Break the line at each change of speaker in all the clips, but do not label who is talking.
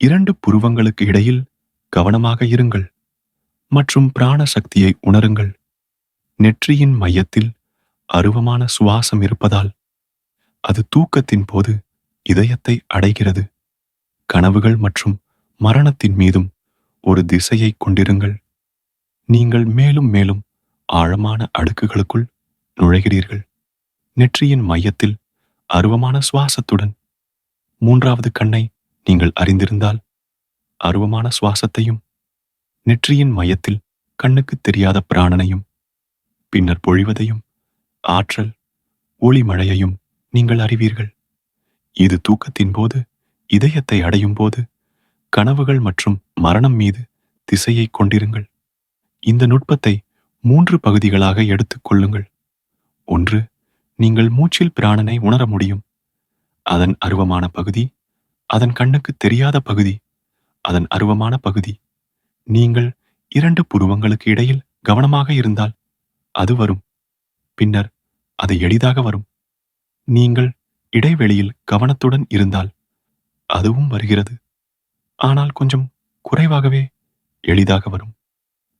இரண்டு புருவங்களுக்கு இடையில் கவனமாக இருங்கள் மற்றும் பிராண சக்தியை உணருங்கள். நெற்றியின் மையத்தில் அருவமான சுவாசம் இருப்பதால் அது தூக்கத்தின் போது இதயத்தை அடைகிறது. கனவுகள் மற்றும் மரணத்தின் மீதும் ஒரு திசையை கொண்டிருங்கள். நீங்கள் மேலும் மேலும் ஆழமான அடுக்குகளுக்குள் நுழைகிறீர்கள். நெற்றியின் மையத்தில் அருவமான சுவாசத்துடன் மூன்றாவது கண்ணை நீங்கள் அறிந்திருந்தால் அருவமான சுவாசத்தையும் நெற்றியின் மையத்தில் கண்ணுக்கு தெரியாத பிராணனையும் பின்னர் பொழிவதையும் ஆற்றல் ஒளிமழையையும் நீங்கள் அறிவீர்கள். இது தூக்கத்தின் போது இதயத்தை அடையும் போது கனவுகள் மற்றும் மரணம் மீது திசையை கொண்டிருங்கள். இந்த நுட்பத்தை மூன்று பகுதிகளாக எடுத்துக்கொள்ளுங்கள் ஒன்று நீங்கள் மூச்சில் பிராணனை உணர முடியும். அதன் அருவமான பகுதி அதன் கண்ணுக்கு தெரியாத பகுதி அதன் அருவமான பகுதி. நீங்கள் இரண்டு புருவங்களுக்கு இடையில் கவனமாக இருந்தால் அது வரும். பின்னர் அது எளிதாக வரும். நீங்கள் இடைவெளியில் கவனத்துடன் இருந்தால் அதுவும் வருகிறது. ஆனால் கொஞ்சம் குறைவாகவே எளிதாக வரும்.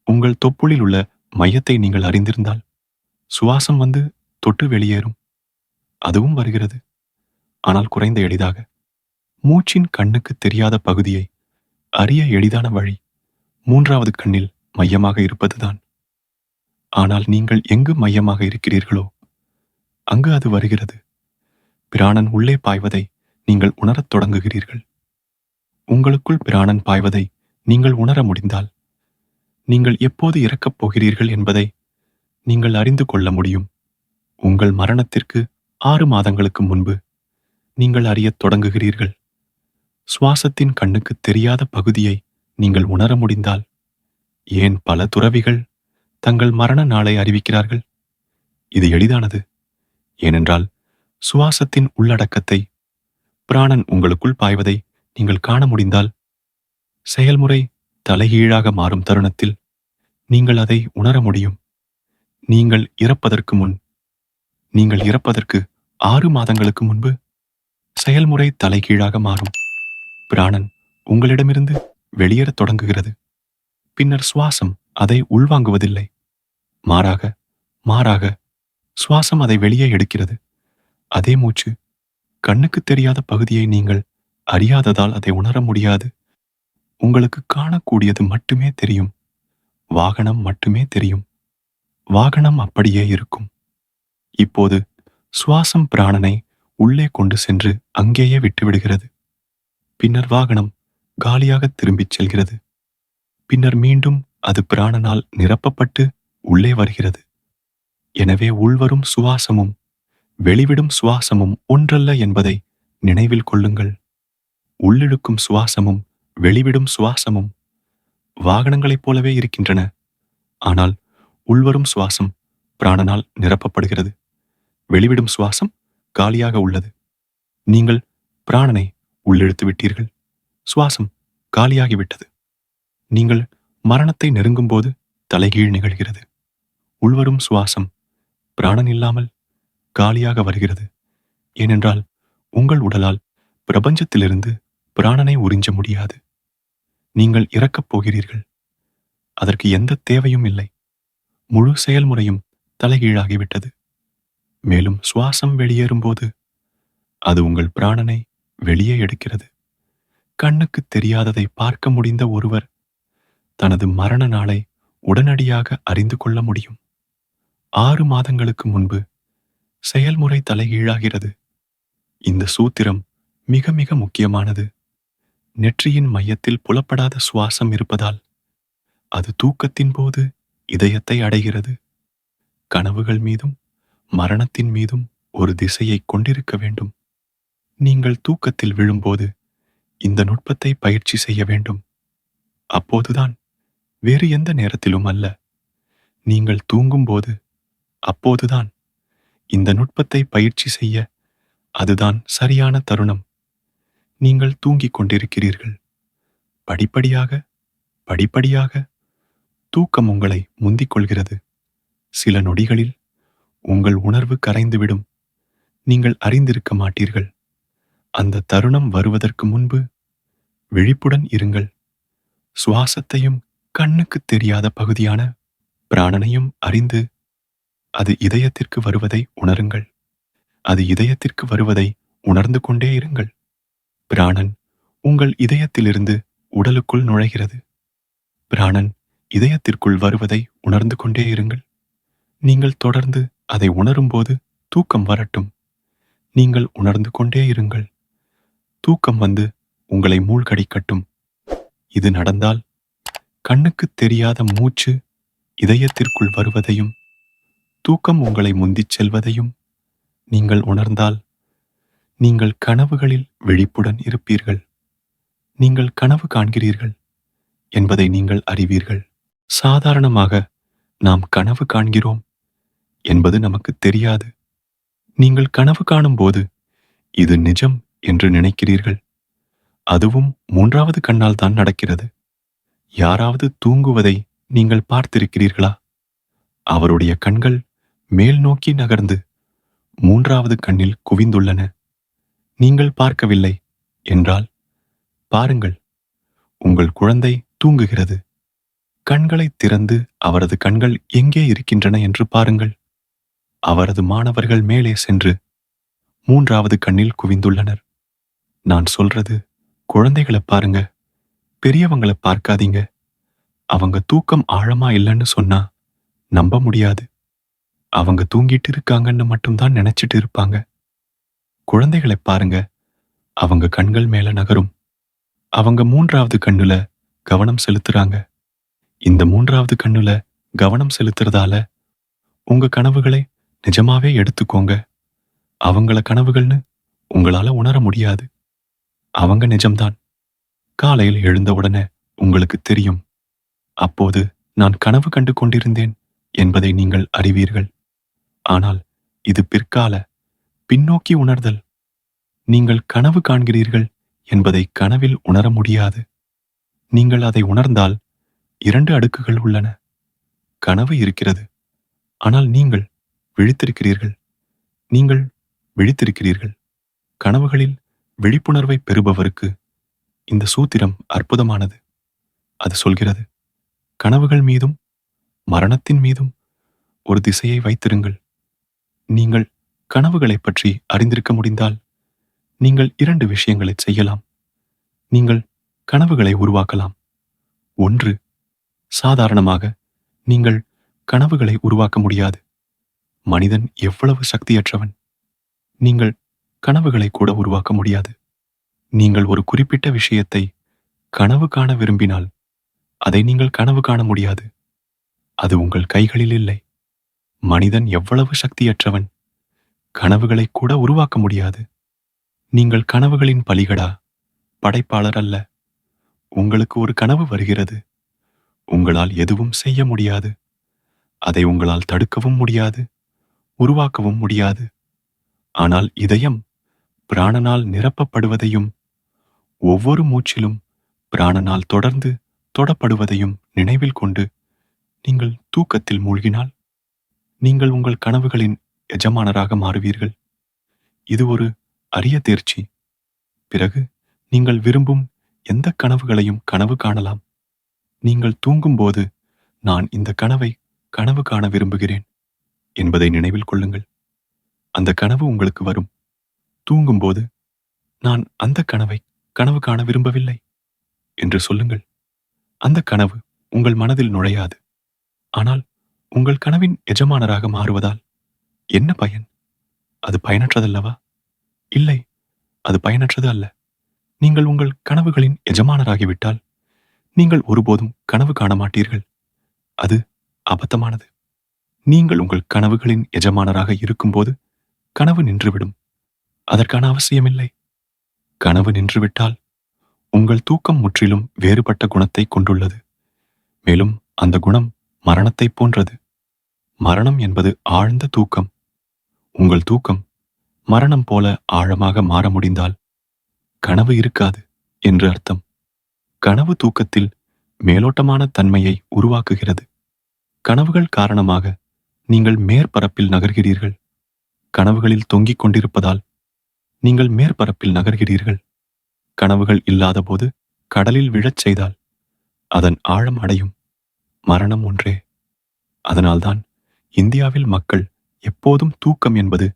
உங்கள் தொப்புளில் உள்ள மையத்தை நீங்கள் அறிந்திருந்தால் சுவாசம் வந்து தொட்டு வெளியேறும். அதுவும் வருகிறது. ஆனால் குறைந்த எளிதாக. மூச்சின் கண்ணுக்கு தெரியாத பகுதியை அறிய எளிதான வழி மூன்றாவது கண்ணில் மையமாக இருப்பதுதான். ஆனால் நீங்கள் எங்கு மையமாக இருக்கிறீர்களோ அங்கு அது வருகிறது. பிராணன் உள்ளே பாய்வதை நீங்கள் உணரத் தொடங்குகிறீர்கள். உங்களுக்குள் பிராணன் பாய்வதை நீங்கள் உணர முடிந்தால் நீங்கள் எப்போது இறக்கப் போகிறீர்கள் என்பதை நீங்கள் அறிந்து கொள்ள முடியும். உங்கள் மரணத்திற்கு ஆறு மாதங்களுக்கு முன்பு நீங்கள் அறியத் தொடங்குகிறீர்கள். சுவாசத்தின் கண்ணுக்கு தெரியாத பகுதியை நீங்கள் உணர முடிந்தால் ஏன் பல துறவிகள் தங்கள் மரண நாளை அறிவிக்கிறார்கள்? இது எளிதானது. ஏனென்றால் சுவாசத்தின் உள்ளடக்கத்தை பிராணன் உங்களுக்குள் பாய்வதை நீங்கள் காண முடிந்தால் செயல்முறை தலைகீழாக மாறும் தருணத்தில் நீங்கள் அதை உணர முடியும். நீங்கள் இறப்பதற்கு முன் நீங்கள் இறப்பதற்கு ஆறு மாதங்களுக்கு முன்பு செயல்முறை தலைகீழாக மாறும். பிராணன் உங்களிடமிருந்து வெளியேறத் தொடங்குகிறது. பின்னர் சுவாசம் அதை உள்வாங்குவதில்லை. மாறாக மாறாக சுவாசம் அதை வெளியே எடுக்கிறது. அதே மூச்சு கண்ணுக்கு தெரியாத பகுதியை நீங்கள் அறியாததால் அதை உணர முடியாது. உங்களுக்கு காணக்கூடியது மட்டுமே தெரியும். வாகனம் மட்டுமே தெரியும். வாகனம் அப்படியே இருக்கும். இப்போது சுவாசம் பிராணனை உள்ளே கொண்டு சென்று அங்கேயே விட்டுவிடுகிறது. பின்னர் வாகனம் காலியாக திரும்பிச் செல்கிறது. பின்னர் மீண்டும் அது பிராணனால் நிரப்பப்பட்டு உள்ளே வருகிறது. எனவே உள்வரும் சுவாசமும் வெளிவிடும் சுவாசமும் ஒன்றல்ல என்பதை நினைவில் கொள்ளுங்கள். உள்ளிழுக்கும் சுவாசமும் வெளிவிடும் சுவாசமும் வாகனங்களைப் போலவே இருக்கின்றன. ஆனால் உள்வரும் சுவாசம் பிராணனால் நிரப்பப்படுகிறது. வெளிவிடும் சுவாசம் காலியாக உள்ளது. நீங்கள் பிராணனை உள்ளிழுத்து விட்டீர்கள். சுவாசம் காலியாகிவிட்டது. நீங்கள் மரணத்தை நெருங்கும்போது தலைகீழ் நிகழ்கிறது. உள்வரும் சுவாசம் பிராணன் இல்லாமல் காலியாக வருகிறது. ஏனென்றால் உங்கள் உடலால் பிரபஞ்சத்திலிருந்து பிராணனை உறிஞ்ச முடியாது. நீங்கள் இறக்கப் போகிறீர்கள். அதற்கு எந்த தேவையும் இல்லை. முழு செயல்முறையும் தலைகீழாகிவிட்டது. மேலும் சுவாசம் வெளியேறும்போது அது உங்கள் பிராணனை வெளியே எடுக்கிறது. கண்ணுக்கு தெரியாததை பார்க்க முடிந்த ஒருவர் தனது மரண நாளை உடனடியாக அறிந்து கொள்ள முடியும். ஆறு மாதங்களுக்கு முன்பு செயல்முறை தலைகீழாகிறது. இந்த சூத்திரம் மிக மிக முக்கியமானது. நெற்றியின் மையத்தில் புலப்படாத சுவாசம் இருப்பதால் அது தூக்கத்தின் போது இதயத்தை அடைகிறது. கனவுகள் மீதும் மரணத்தின் மீதும் ஒரு திசையை கொண்டிருக்க வேண்டும். நீங்கள் தூக்கத்தில் விழும்போது இந்த நுட்பத்தை பயிற்சி செய்ய வேண்டும். அப்போதுதான் வேறு எந்த நேரத்திலும் அல்ல. நீங்கள் தூங்கும்போது அப்போதுதான் இந்த நுட்பத்தை பயிற்சி செய்ய அதுதான் சரியான தருணம். நீங்கள் தூங்கிக் கொண்டிருக்கிறீர்கள். படிப்படியாக படிப்படியாக தூக்கம் உங்களை முந்திக் கொள்கிறது. சில நொடிகளில் உங்கள் உணர்வு கரைந்துவிடும். நீங்கள் அறிந்திருக்க மாட்டீர்கள். அந்த தருணம் வருவதற்கு முன்பு விழிப்புடன் இருங்கள். சுவாசத்தையும் கண்ணுக்கு தெரியாத பகுதியான பிராணனையும் அறிந்து அது இதயத்திற்கு வருவதை உணருங்கள். அது இதயத்திற்கு வருவதை உணர்ந்து கொண்டே இருங்கள். பிராணன் உங்கள் இதயத்திலிருந்து உடலுக்குள் நுழைகிறது. பிராணன் இதயத்திற்குள் வருவதை உணர்ந்து கொண்டே இருங்கள். நீங்கள் தொடர்ந்து அதை உணரும்போது தூக்கம் வரட்டும். நீங்கள் உணர்ந்து கொண்டே இருங்கள். தூக்கம் வந்து உங்களை மூழ்கடிக்கட்டும். இது நடந்தால் கண்ணுக்கு தெரியாத மூச்சு இதயத்திற்குள் வருவதையும் தூக்கம் உங்களை முந்திச் செல்வதையும் நீங்கள் உணர்ந்தால் நீங்கள் கனவுகளில் விழிப்புடன் இருப்பீர்கள். நீங்கள் கனவு காண்கிறீர்கள் என்பதை நீங்கள் அறிவீர்கள். சாதாரணமாக நாம் கனவு காண்கிறோம் என்பது நமக்கு தெரியாது. நீங்கள் கனவு காணும்போது இது நிஜம் என்று நினைக்கிறீர்கள்? அதுவும் மூன்றாவது கண்ணால் தான் நடக்கிறது. யாராவது தூங்குவதை நீங்கள் பார்த்திருக்கிறீர்களா? அவருடைய கண்கள் மேல் நோக்கி நகர்ந்து மூன்றாவது கண்ணில் குவிந்துள்ளன. நீங்கள் பார்க்கவில்லை என்றால் பாருங்கள் உங்கள் குழந்தை தூங்குகிறது. கண்களை திறந்து அவரது கண்கள் எங்கே இருக்கின்றன என்று பாருங்கள். அவரது மாணவர்கள் மேலே சென்று மூன்றாவது கண்ணில் குவிந்துள்ளனர். நான் சொல்றது குழந்தைகளை பாருங்க. பெரியவங்களை பார்க்காதீங்க. அவங்க தூக்கம் ஆழமா இல்லைன்னு சொன்னா நம்ப முடியாது. அவங்க தூங்கிட்டு இருக்காங்கன்னு மட்டும்தான் நினைச்சிட்டு இருப்பாங்க. குழந்தைகளை பாருங்க. அவங்க கண்கள் மேல நகரும். அவங்க மூன்றாவது கண்ணுல கவனம் செலுத்துறாங்க. இந்த மூன்றாவது கண்ணுல கவனம் செலுத்துறதால உங்க கனவுகளை நிஜமாவே எடுத்துக்கோங்க. அவங்கள கனவுகள்னு உங்களால உணர முடியாது. அவங்க நிஜம்தான். காலையில் எழுந்தவுடனே உங்களுக்கு தெரியும். அப்போது நான் கனவு கண்டு கொண்டிருந்தேன் என்பதை நீங்கள் அறிவீர்கள். ஆனால் இது பிற்கால பின்னோக்கி உணர்தல். நீங்கள் கனவு காண்கிறீர்கள் என்பதை கனவில் உணர முடியாது. நீங்கள் அதை உணர்ந்தால் இரண்டு அடுக்குகள் உள்ளன. கனவு இருக்கிறது ஆனால் நீங்கள் விழித்திருக்கிறீர்கள். நீங்கள் விழித்திருக்கிறீர்கள். கனவுகளில் விழிப்புணர்வை பெறுபவருக்கு இந்த சூத்திரம் அற்புதமானது. அது சொல்கிறது கனவுகள் மீதும் மரணத்தின் மீதும் ஒரு திசையை வைத்திருங்கள். நீங்கள் கனவுகளைப் பற்றி அறிந்திருக்க முடிந்தால் நீங்கள் இரண்டு விஷயங்களை செய்யலாம். நீங்கள் கனவுகளை உருவாக்கலாம். ஒன்று சாதாரணமாக நீங்கள் கனவுகளை உருவாக்க முடியாது. மனிதன் எவ்வளவு சக்தியற்றவன். நீங்கள் கனவுகளை கூட உருவாக்க முடியாது. நீங்கள் ஒரு குறிப்பிட்ட விஷயத்தை கனவு காண விரும்பினால் அதை நீங்கள் கனவு காண முடியாது. அது உங்கள் கைகளில் இல்லை. மனிதன் எவ்வளவு சக்தியற்றவன் கனவுகளை கூட உருவாக்க முடியாது. நீங்கள் கனவுகளின் பலிகடா படைப்பாளர் அல்ல. உங்களுக்கு ஒரு கனவு வருகிறது. உங்களால் எதுவும் செய்ய முடியாது. அதை உங்களால் தடுக்கவும் முடியாது உருவாக்கவும் முடியாது. ஆனால் இதயம் பிராணனால் நிரப்பப்படுவதையும் ஒவ்வொரு மூச்சிலும் பிராணனால் தொடர்ந்து தொடப்படுவதையும் நினைவில் கொண்டு நீங்கள் தூக்கத்தில் மூழ்கினால் நீங்கள் உங்கள் கனவுகளின் எஜமானராக மாறுவீர்கள். இது ஒரு அரிய தேர்ச்சி. பிறகு நீங்கள் விரும்பும் எந்த கனவுகளையும் கனவு காணலாம். நீங்கள் தூங்கும்போது நான் இந்த கனவை கனவு காண விரும்புகிறேன் என்பதை நினைவில் கொள்ளுங்கள். அந்த கனவு உங்களுக்கு வரும். தூங்கும்போது நான் அந்த கனவை கனவு காண விரும்பவில்லை என்று சொல்லுங்கள். அந்த கனவு உங்கள் மனதில் நுழையாது. ஆனால் உங்கள் கனவின் எஜமானராக மாறுவதால் என்ன பயன்? அது பயனற்றதல்லவா? இல்லை அது பயனற்றது அல்ல. நீங்கள் உங்கள் கனவுகளின் எஜமானராகிவிட்டால் நீங்கள் ஒருபோதும் கனவு காண மாட்டீர்கள். அது அபத்தமானது. நீங்கள் உங்கள் கனவுகளின் எஜமானராக இருக்கும்போது கனவு நின்றுவிடும். அதற்கான அவசியமில்லை. கனவு நின்றுவிட்டால் உங்கள் தூக்கம் முற்றிலும் வேறுபட்ட குணத்தை கொண்டுள்ளது. மேலும் அந்த குணம் மரணத்தைப் போன்றது. மரணம் என்பது ஆழ்ந்த தூக்கம். உங்கள் தூக்கம் மரணம் போல ஆழமாக மாற முடிந்தால் கனவு இருக்காது என்று அர்த்தம். கனவு தூக்கத்தில் மேலோட்டமான தன்மையை உருவாக்குகிறது. கனவுகள் காரணமாக நீங்கள் மேற்பரப்பில் நகர்கிறீர்கள். கனவுகளில் தொங்கிக் கொண்டிருப்பதால் நீங்கள் மேற்பரப்பில் நகர்கிறீர்கள். கனவுகள் இல்லாதபோது கடலில் விழச் செய்தால் அதன் ஆழம் அடையும். மரணம் ஒன்றே. அதனால்தான் இந்தியாவில் மக்கள் எப்போதும் தூக்கம் என்பது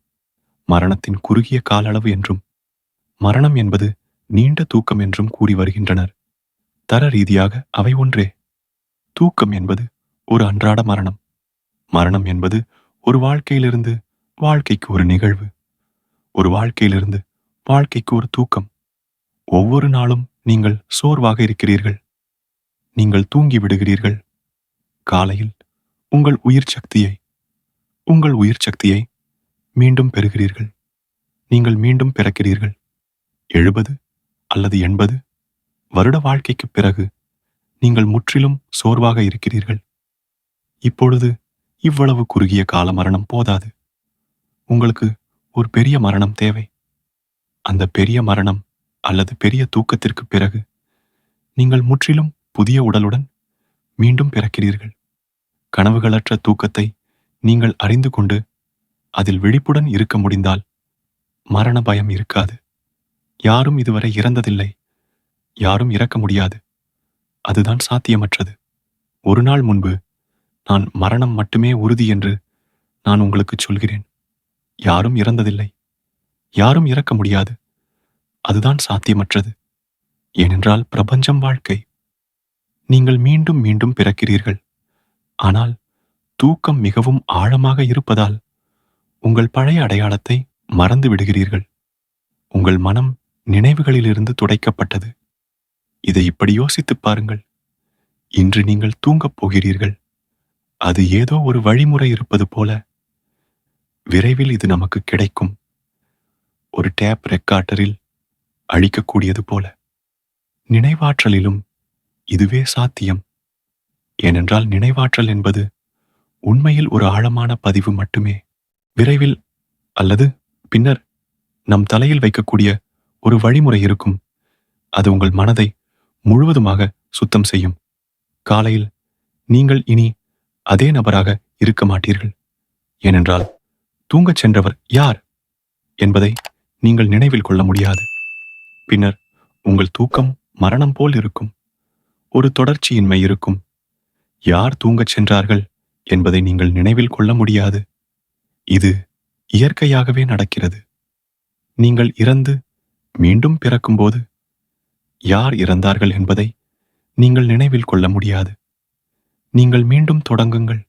மரணத்தின் குறுகிய காலளவு என்றும் மரணம் என்பது நீண்ட தூக்கம் என்றும் கூறி வருகின்றனர். தர ரீதியாக அவை ஒன்றே. தூக்கம் என்பது ஒரு அன்றாட மரணம். மரணம் என்பது ஒரு வாழ்க்கையிலிருந்து வாழ்க்கைக்கு ஒரு நிகழ்வு. ஒரு வாழ்க்கையிலிருந்து வாழ்க்கைக்கு ஒரு தூக்கம். ஒவ்வொரு நாளும் நீங்கள் சோர்வாக இருக்கிறீர்கள். நீங்கள் தூங்கி விடுகிறீர்கள். காலையில் உங்கள் உயிர் சக்தியை உங்கள் உயிர் சக்தியை மீண்டும் பெறுகிறீர்கள். நீங்கள் மீண்டும் பிறக்கிறீர்கள். எழுபது அல்லது எண்பது வருட வாழ்க்கைக்குப் பிறகு நீங்கள் முற்றிலும் சோர்வாக இருக்கிறீர்கள். இப்பொழுது இவ்வளவு குறுகிய கால மரணம் போதாது. உங்களுக்கு ஒரு பெரிய மரணம் தேவை. அந்த பெரிய மரணம் அல்லது பெரிய தூக்கத்திற்கு பிறகு நீங்கள் முற்றிலும் புதிய உடலுடன் மீண்டும் பிறக்கிறீர்கள். கனவுகளற்ற தூக்கத்தை நீங்கள் அறிந்து கொண்டு அதில் விழிப்புடன் இருக்க முடிந்தால் மரண பயம் இருக்காது. யாரும் இதுவரை இறந்ததில்லை. யாரும் இறக்க முடியாது. அதுதான் சாத்தியமற்றது. ஒரு நாள் முன்பு நான் மரணம் மட்டுமே உறுதி என்று நான் உங்களுக்கு சொல்கிறேன். யாரும் இறந்ததில்லை. யாரும் இறக்க முடியாது. அதுதான் சாத்தியமற்றது. ஏனென்றால் பிரபஞ்சம் வாழ்க்கை. நீங்கள் மீண்டும் மீண்டும் பிறக்கிறீர்கள். ஆனால் தூக்கம் மிகவும் ஆழமாக இருப்பதால் உங்கள் பழைய அடையாளத்தை மறந்து விடுகிறீர்கள். உங்கள் மனம் நினைவுகளிலிருந்து துடைக்கப்பட்டது. இதை இப்படி யோசித்துப் பாருங்கள். இன்று நீங்கள் தூங்கப் போகிறீர்கள். அது ஏதோ ஒரு வழிமுறை இருப்பது போல விரைவில் இது நமக்கு கிடைக்கும். ஒரு டேப் ரெக்கார்டரில் அழிக்கக்கூடியது போல. நினைவாற்றலிலும் இதுவே சாத்தியம். ஏனென்றால் நினைவாற்றல் என்பது உண்மையில் ஒரு ஆழமான பதிவு மட்டுமே. விரைவில் அல்லது பின்னர் நம் தலையில் வைக்கக்கூடிய ஒரு வழிமுறை இருக்கும். அது உங்கள் மனதை முழுவதுமாக சுத்தம் செய்யும். காலையில் நீங்கள் இனி அதே நபராக இருக்க மாட்டீர்கள். ஏனென்றால் தூங்கச் சென்றவர் யார் என்பதை நீங்கள் நினைவில் கொள்ள முடியாது. பின்னர் உங்கள் தூக்கம் மரணம் போல் இருக்கும். ஒரு தொடர்ச்சியின்மை இருக்கும். யார் தூங்கச் சென்றார்கள் என்பதை நீங்கள் நினைவில் கொள்ள முடியாது. இது இயற்கையாகவே நடக்கிறது. நீங்கள் இறந்து மீண்டும் பிறக்கும்போது யார் இறந்தார்கள் என்பதை நீங்கள் நினைவில் கொள்ள முடியாது. நீங்கள் மீண்டும் தொடங்குங்கள்.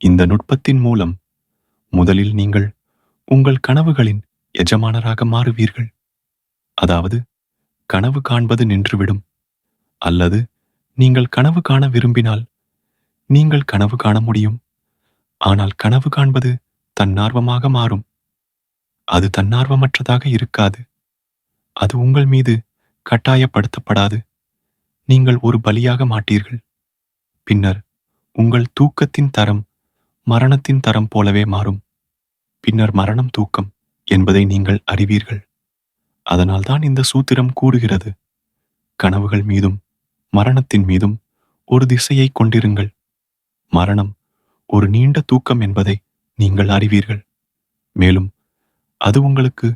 இந்த நுட்பத்தின் மூலம் முதலில் நீங்கள் உங்கள் கனவுகளின் எஜமானராக மாறுவீர்கள். அதாவது கனவு காண்பது நின்றுவிடும். அல்லது நீங்கள் கனவு காண விரும்பினால் நீங்கள் கனவு காண முடியும். ஆனால் கனவு காண்பது தன்னார்வமாக மாறும். அது தன்னார்வமற்றதாக இருக்காது. அது உங்கள் மீது கட்டாயப்படுத்தப்படாது. நீங்கள் ஒரு பலியாக மாட்டீர்கள். பின்னர் உங்கள் தூக்கத்தின் தரம் மரணத்தின் தரம் போலவே மாறும். பின்னர் மரணம் தூக்கம் என்பதை நீங்கள் அறிவீர்கள். அதனால்தான் இந்த சூத்திரம் கூறுகிறது. கனவுகள் மீதும் மரணத்தின் மீதும் ஒரு திசையை கொண்டிருங்கள். மரணம் ஒரு நீண்ட தூக்கம் என்பதை நீங்கள் அறிவீர்கள். மேலும் அது உங்களுக்கு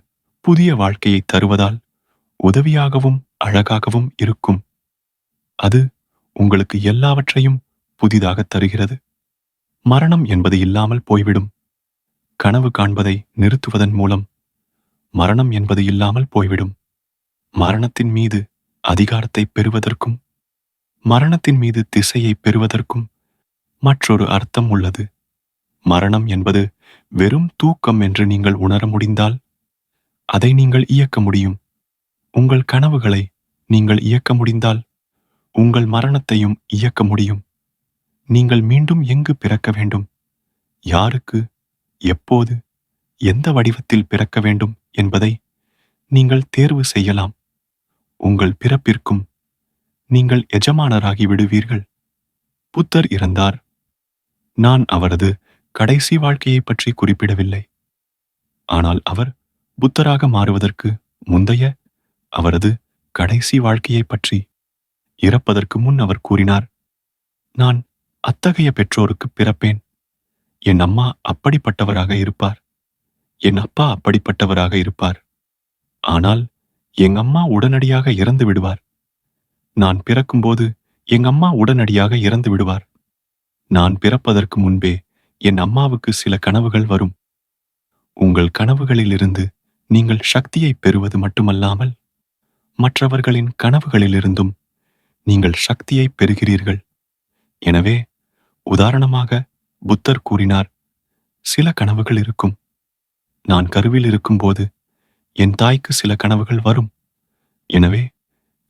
புதிய வாழ்க்கையை தருவதால் உதவியாகவும் அழகாகவும் இருக்கும். அது உங்களுக்கு எல்லாவற்றையும் புதிதாக தருகிறது. மரணம் என்பது இல்லாமல் போய்விடும். கனவு காண்பதை நிறுத்துவதன் மூலம் மரணம் என்பது இல்லாமல் போய்விடும். மரணத்தின் மீது அதிகாரத்தை பெறுவதற்கும் மரணத்தின் மீது திசையை பெறுவதற்கும் மற்றொரு அர்த்தம் உள்ளது. மரணம் என்பது வெறும் தூக்கம் என்று நீங்கள் உணர முடிந்தால் அதை நீங்கள் இயக்க முடியும். உங்கள் கனவுகளை நீங்கள் இயக்க முடிந்தால் உங்கள் மரணத்தையும் இயக்க முடியும். நீங்கள் மீண்டும் எங்கு பிறக்க வேண்டும்? யாருக்கு? எப்போது? எந்த வடிவத்தில் பிறக்க வேண்டும் என்பதை நீங்கள் தேர்வு செய்யலாம். உங்கள் பிறப்பிற்கும் நீங்கள் எஜமானராகி விடுவீர்கள். புத்தர் இறந்தார். நான் அவரது கடைசி வாழ்க்கையை பற்றி குறிப்பிடவில்லை. ஆனால் அவர் புத்தராக மாறுவதற்கு முந்தைய அவரது கடைசி வாழ்க்கையை பற்றி இறப்பதற்கு முன் அவர் கூறினார் நான் அத்தகைய பெற்றோருக்கு பிறப்பேன். என் அம்மா அப்படிப்பட்டவராக இருப்பார். என் அப்பா அப்படிப்பட்டவராக இருப்பார். ஆனால் எங்க அம்மா உடனடியாக இறந்து விடுவார். நான் பிறக்கும்போது எங்க அம்மா உடனடியாக இறந்து விடுவார். நான் பிறப்பதற்கு முன்பே என் அம்மாவுக்கு சில கனவுகள் வரும். உங்கள் கனவுகளிலிருந்து நீங்கள் சக்தியை பெறுவது மட்டுமல்லாமல் மற்றவர்களின் கனவுகளிலிருந்தும் நீங்கள் சக்தியை பெறுகிறீர்கள். எனவே உதாரணமாக புத்தர் கூறினார் சில கனவுகள் இருக்கும். நான் கருவில் இருக்கும்போது என் தாய்க்கு சில கனவுகள் வரும். எனவே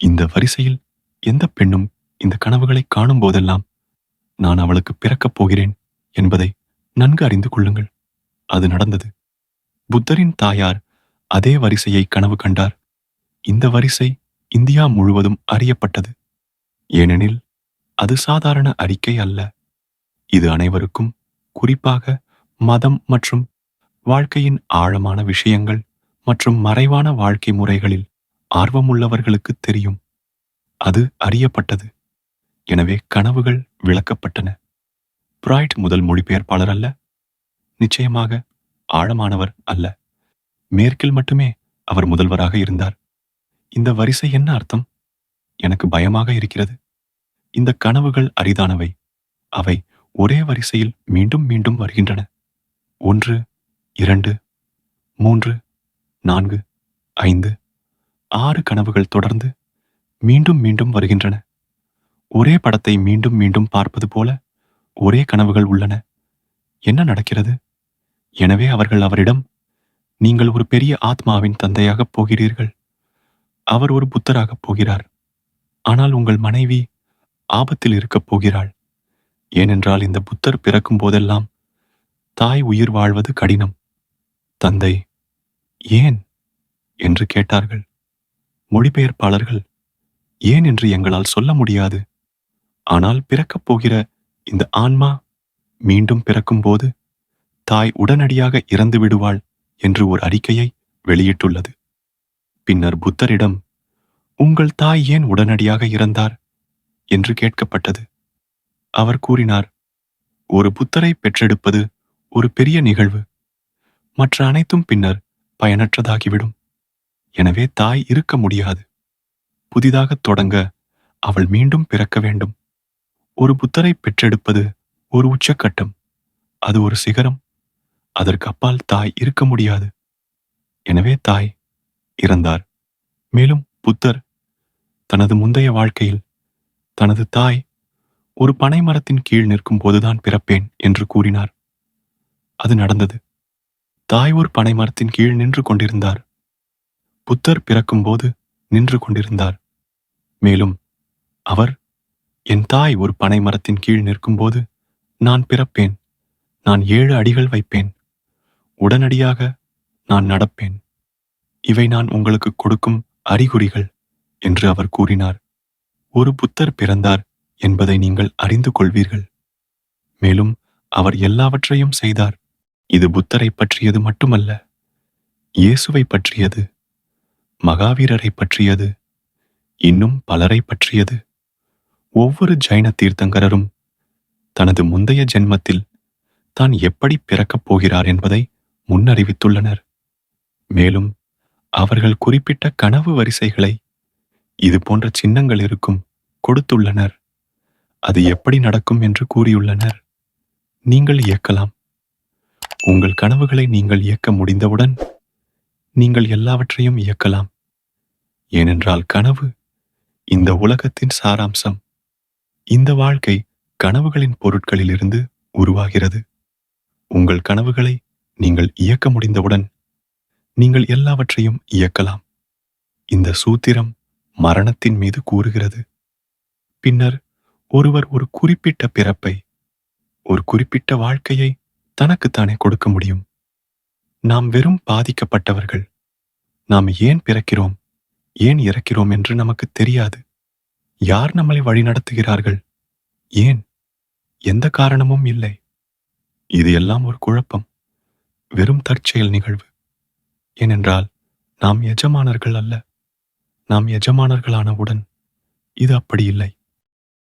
இந்த வரிசையில் எந்த பெண்ணும் இந்த கனவுகளை காணும் போதெல்லாம் நான் அவளுக்கு பிறக்கப் போகிறேன் என்பதை நன்கு அறிந்து கொள்ளுங்கள். அது நடந்தது. புத்தரின் தாயார் அதே வரிசையை கனவு கண்டார். இந்த வரிசை இந்தியா முழுவதும் அறியப்பட்டது. ஏனெனில் அது சாதாரண அறிக்கை அல்ல. இது அனைவருக்கும் குறிப்பாக மதம் மற்றும் வாழ்க்கையின் ஆழமான விஷயங்கள் மற்றும் மறைவான வாழ்க்கை முறைகளில் ஆர்வமுள்ளவர்களுக்கு தெரியும். அது அறியப்பட்டது. எனவே கனவுகள் விளக்கப்பட்டன. பிராய்ட் முதல் மொழிபெயர்ப்பாளர் அல்ல. நிச்சயமாக ஆழமானவர் அல்ல. மேற்கில் மட்டுமே அவர் முதல்வராக இருந்தார். இந்த வரிசை என்ன அர்த்தம்? எனக்கு பயமாக இருக்கிறது. இந்த கனவுகள் அரிதானவை. அவை ஒரே வரிசையில் மீண்டும் மீண்டும் வருகின்றன. ஒன்று இரண்டு மூன்று நான்கு ஐந்து ஆறு கனவுகள் தொடர்ந்து மீண்டும் மீண்டும் வருகின்றன. ஒரே படத்தை மீண்டும் மீண்டும் பார்ப்பது போல ஒரே கனவுகள் உள்ளன. என்ன நடக்கிறது? எனவே அவர்கள் அவரிடம் நீங்கள் ஒரு பெரிய ஆத்மாவின் தந்தையாகப் போகிறீர்கள். அவர் ஒரு புத்தராகப் போகிறார். ஆனால் உங்கள் மனைவி ஆபத்தில் இருக்கப் போகிறாள். ஏனென்றால் இந்த புத்தர் பிறக்கும் போதெல்லாம் தாய் உயிர் வாழ்வது கடினம். தந்தை ஏன்? என்று கேட்டார்கள். மொழிபெயர்ப்பாளர்கள் ஏன் என்று எங்களால் சொல்ல முடியாது. ஆனால் பிறக்கப் போகிற இந்த ஆன்மா மீண்டும் பிறக்கும்போது தாய் உடனடியாக இறந்து விடுவாள் என்று ஒரு அறிக்கையை வெளியிட்டுள்ளது. பின்னர் புத்தரிடம் உங்கள் தாய் ஏன் உடனடியாக இறந்தார்? என்று கேட்கப்பட்டது. அவர் கூறினார் ஒரு புத்தரை பெற்றெடுப்பது ஒரு பெரிய நிகழ்வு. மற்ற அனைத்தும் பின்னர் பயனற்றதாகிவிடும். எனவே தாய் இருக்க முடியாது. புதிதாக தொடங்க அவள் மீண்டும் பிறக்க வேண்டும். ஒரு புத்தரை பெற்றெடுப்பது ஒரு உச்சக்கட்டம். அது ஒரு சிகரம். அதற்கு அப்பால் தாய் இருக்க முடியாது. எனவே தாய் இறந்தார். மேலும் புத்தர் தனது முந்தைய வாழ்க்கையில் தனது தாய் ஒரு பனை மரத்தின் கீழ் நிற்கும் போதுதான் பிறப்பேன் என்று கூறினார். அது நடந்தது. தாய் ஒரு பனை மரத்தின் கீழ் நின்று கொண்டிருந்தார். புத்தர் பிறக்கும்போது நின்று கொண்டிருந்தார். மேலும் அவர் என் தாய் ஒரு பனை மரத்தின் கீழ் நிற்கும்போது நான் பிறப்பேன். நான் ஏழு அடிகள் வைப்பேன். உடனடியாக நான் நடப்பேன். இவை நான் உங்களுக்கு கொடுக்கும் அறிகுறிகள் என்று அவர் கூறினார். ஒரு புத்தர் பிறந்தார். என்பதை நீங்கள் அறிந்து கொள்வீர்கள். மேலும் அவர் எல்லாவற்றையும் செய்தார். இது புத்தரை பற்றியது மட்டுமல்ல இயேசுவை பற்றியது மகாவீரரை பற்றியது இன்னும் பலரை பற்றியது. ஒவ்வொரு ஜைன தீர்த்தங்கரரும் தனது முந்தைய ஜென்மத்தில் தான் எப்படி பிறக்கப் போகிறார் என்பதை முன்னறிவித்துள்ளனர். மேலும் அவர்கள் குறிப்பிட்ட கனவு வரிசைகளை இது போன்ற சின்னங்கள் இருக்கும் கொடுத்துள்ளனர். அது எப்படி நடக்கும் என்று கூறியுள்ளனர். நீங்கள் இயக்கலாம். உங்கள் கனவுகளை நீங்கள் இயக்க முடிந்தவுடன் நீங்கள் எல்லாவற்றையும் இயக்கலாம். ஏனென்றால் கனவு இந்த உலகத்தின் சாராம்சம். இந்த வாழ்க்கை கனவுகளின் பொருட்களிலிருந்து உருவாகிறது. உங்கள் கனவுகளை நீங்கள் இயக்க முடிந்தவுடன் நீங்கள் எல்லாவற்றையும் இயக்கலாம். இந்த சூத்திரம் மரணத்தின் மீது கூறுகிறது. பின்னர் ஒருவர் ஒரு குறிப்பிட்ட பிறப்பை ஒரு குறிப்பிட்ட வாழ்க்கையை தனக்குத்தானே கொடுக்க முடியும். நாம் வெறும் பாதிக்கப்பட்டவர்கள். நாம் ஏன் பிறக்கிறோம்? ஏன் இறக்கிறோம் என்று நமக்கு தெரியாது. யார் நம்மளை வழிநடத்துகிறார்கள் ஏன்? எந்த காரணமும் இல்லை. இது எல்லாம் ஒரு குழப்பம் வெறும் தற்செயல் நிகழ்வு. ஏனென்றால் நாம் எஜமானர்கள் அல்ல. நாம் எஜமானர்களானவுடன் இது அப்படி இல்லை.